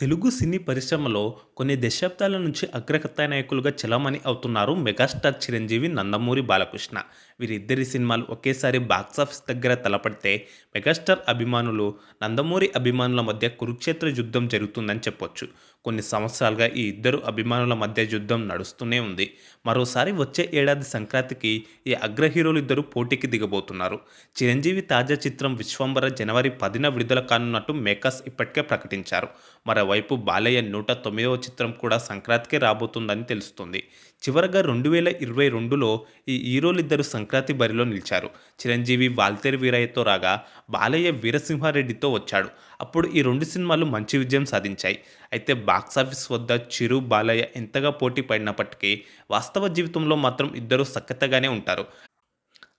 తెలుగు సినీ పరిశ్రమలో కొన్ని దశాబ్దాల నుంచి అగ్రకథానాయకులుగా చలామణి అవుతున్నారు మెగాస్టార్ చిరంజీవి నందమూరి బాలకృష్ణ. వీరిద్దరి సినిమాలు ఒకేసారి బాక్సాఫీస్ దగ్గర తలపడితే మెగాస్టార్ అభిమానులు నందమూరి అభిమానుల మధ్య కురుక్షేత్ర యుద్ధం జరుగుతుందని చెప్పొచ్చు. కొన్ని సంవత్సరాలుగా ఈ ఇద్దరు అభిమానుల మధ్య యుద్ధం నడుస్తూనే ఉంది. మరోసారి వచ్చే ఏడాది సంక్రాంతికి ఈ అగ్ర హీరోలు ఇద్దరు పోటీకి దిగబోతున్నారు. చిరంజీవి తాజా చిత్రం విశ్వంబర జనవరి పదిన విడుదల కానున్నట్టు మేకర్స్ ఇప్పటికే ప్రకటించారు. మరోవైపు బాలయ్య నూట తొమ్మిదవ చిత్రం కూడా సంక్రాంతికి రాబోతుందని తెలుస్తుంది. చివరగా రెండు వేల ఇరవై రెండులో ఈ హీరోలిద్దరు సంక్రాంతి బరిలో నిలిచారు. చిరంజీవి వాల్తేరు వీరయ్యతో రాగా బాలయ్య వీరసింహారెడ్డితో వచ్చాడు. అప్పుడు ఈ రెండు సినిమాలు మంచి విజయం సాధించాయి. అయితే బాక్సాఫీస్ వద్ద చిరు బాలయ్య ఎంతగా పోటీ పడినప్పటికీ వాస్తవ జీవితంలో మాత్రం ఇద్దరు సఖ్యతగానే ఉంటారు.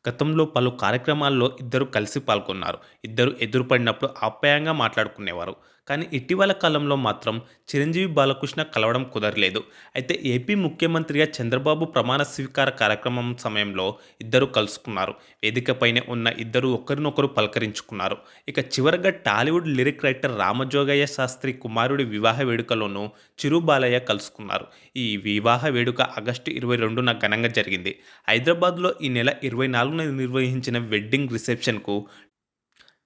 గతంలో పలు కార్యక్రమాల్లో ఇద్దరు కలిసి పాల్గొన్నారు. ఇద్దరు ఎదురుపడినప్పుడు ఆప్యాయంగా మాట్లాడుకునేవారు. కానీ ఇటీవల కాలంలో మాత్రం చిరంజీవి బాలకృష్ణ కలవడం కుదరలేదు. అయితే ఏపీ ముఖ్యమంత్రిగా చంద్రబాబు ప్రమాణ స్వీకార కార్యక్రమం సమయంలో ఇద్దరు కలుసుకున్నారు. వేదికపైనే ఉన్న ఇద్దరు ఒకరినొకరు పలకరించుకున్నారు. ఇక చివరగా Tollywood lyric writer Ramajogayya Sastry కుమారుడి వివాహ వేడుకలోనూ చిరు బాలయ్య కలుసుకున్నారు. ఈ వివాహ వేడుక ఆగస్టు ఇరవై రెండున ఘనంగా జరిగింది. హైదరాబాద్లో ఈ నెల ఇరవై నాలుగు పాల్గొని నిర్వహించిన వెడ్డింగ్ రిసెప్షన్కు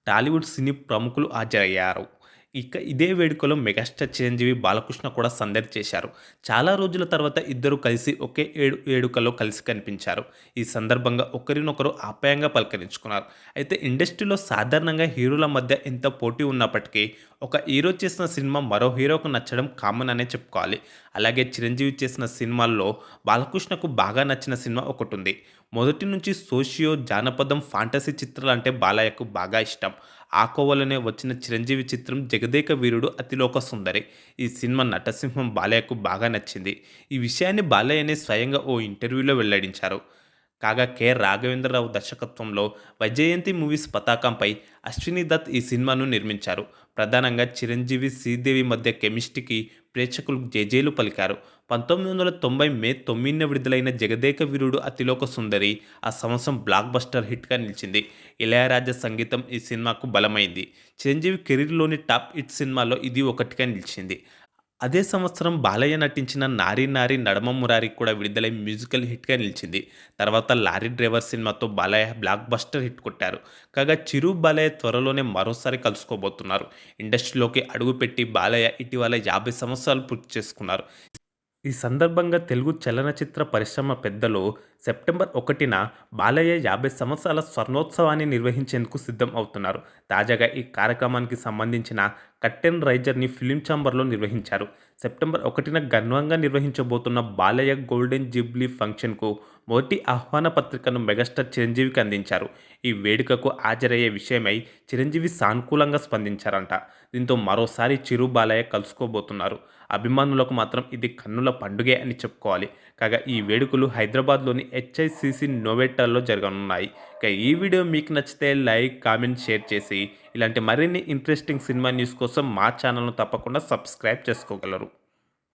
టాలీవుడ్ సినీ ప్రముఖులు హాజరయ్యారు. ఇక ఇదే వేడుకలో మెగాస్టార్ చిరంజీవి బాలకృష్ణ కూడా సందడి చేశారు. చాలా రోజుల తర్వాత ఇద్దరు కలిసి ఒకే ఏడు వేడుకలో కలిసి కనిపించారు. ఈ సందర్భంగా ఒకరినొకరు ఆప్యాయంగా పలకరించుకున్నారు. అయితే ఇండస్ట్రీలో సాధారణంగా హీరోల మధ్య ఎంత పోటీ ఉన్నప్పటికీ ఒక హీరో చేసిన సినిమా మరో హీరోకు నచ్చడం కామన్ అనే చెప్పుకోవాలి. అలాగే చిరంజీవి చేసిన సినిమాల్లో బాలకృష్ణకు బాగా నచ్చిన సినిమా ఒకటి ఉంది. మొదటి నుంచి సోషియో జానపదం ఫాంటసీ చిత్రాలు అంటే బాలయ్యకు బాగా ఇష్టం. ఆకోవలనే వచ్చిన చిరంజీవి చిత్రం జగదేక వీరుడు అతిలోక సుందరి. ఈ సినిమా నటసింహం బాలయ్యకు బాగా నచ్చింది. ఈ విషయాన్ని బాలయ్యనే స్వయంగా ఓ ఇంటర్వ్యూలో వెల్లడించారు. కాగా కె. రాఘవేంద్రరావు దర్శకత్వంలో వైజయంతి మూవీస్ పతాకంపై అశ్విని దత్ ఈ సినిమాను నిర్మించారు. ప్రధానంగా చిరంజీవి శ్రీదేవి మధ్య కెమిస్ట్రీకి ప్రేక్షకులు జేజేలు పలికారు. పంతొమ్మిది వందల తొంభై మే తొమ్మిదిన విడుదలైన జగదేక వీరుడు అతిలోక సుందరి ఆ సంవత్సరం బ్లాక్ బస్టర్ హిట్గా నిలిచింది. ఇళయరాజా సంగీతం ఈ సినిమాకు బలమైంది. చిరంజీవి కెరీర్లోని టాప్ హిట్ సినిమాలో ఇది ఒకటిగా నిలిచింది. అదే సంవత్సరం బాలయ్య నటించిన నారీ నారీ నడమ మురారి కూడా విడుదలై మ్యూజికల్ హిట్గా నిలిచింది. తర్వాత లారీ డ్రైవర్ సినిమాతో బాలయ్య బ్లాక్ బస్టర్ హిట్ కొట్టారు. కాగా చిరు బాలయ్య త్వరలోనే మరోసారి కలుసుకోబోతున్నారు. ఇండస్ట్రీలోకి అడుగుపెట్టి బాలయ్య ఇటీవల యాభై సంవత్సరాలు పూర్తి చేసుకున్నారు. ఈ సందర్భంగా తెలుగు చలనచిత్ర పరిశ్రమ పెద్దలు సెప్టెంబర్ ఒకటిన బాలయ్య యాభై సంవత్సరాల స్వర్ణోత్సవాన్ని నిర్వహించేందుకు సిద్ధం అవుతున్నారు. తాజాగా ఈ కార్యక్రమానికి సంబంధించిన కట్టెన్ రైజర్ని ఫిలిం ఛాంబర్లో నిర్వహించారు. సెప్టెంబర్ ఒకటిన ఘనంగా నిర్వహించబోతున్న బాలయ్య గోల్డెన్ జూబ్లీ ఫంక్షన్కు మొదటి ఆహ్వాన పత్రికను మెగాస్టార్ చిరంజీవికి అందించారు. ఈ వేడుకకు హాజరయ్యే విషయమై చిరంజీవి సానుకూలంగా స్పందించారంట. దీంతో మరోసారి చిరు బాలయ్య కలుసుకోబోతున్నారు. అభిమానులకు మాత్రం ఇది కన్నుల పండుగే అని చెప్పుకోవాలి. కాగా ఈ వేడుకలు హైదరాబాద్లోని హెచ్ఐసిసి నోవెటర్లో జరగనున్నాయి. ఇక ఈ వీడియో మీకు నచ్చితే లైక్ కామెంట్ షేర్ చేసి ఇలాంటి మరిన్ని ఇంట్రెస్టింగ్ సినిమా న్యూస్ కోసం మా ఛానల్ను తప్పకుండా సబ్స్క్రైబ్ చేసుకోగలరు.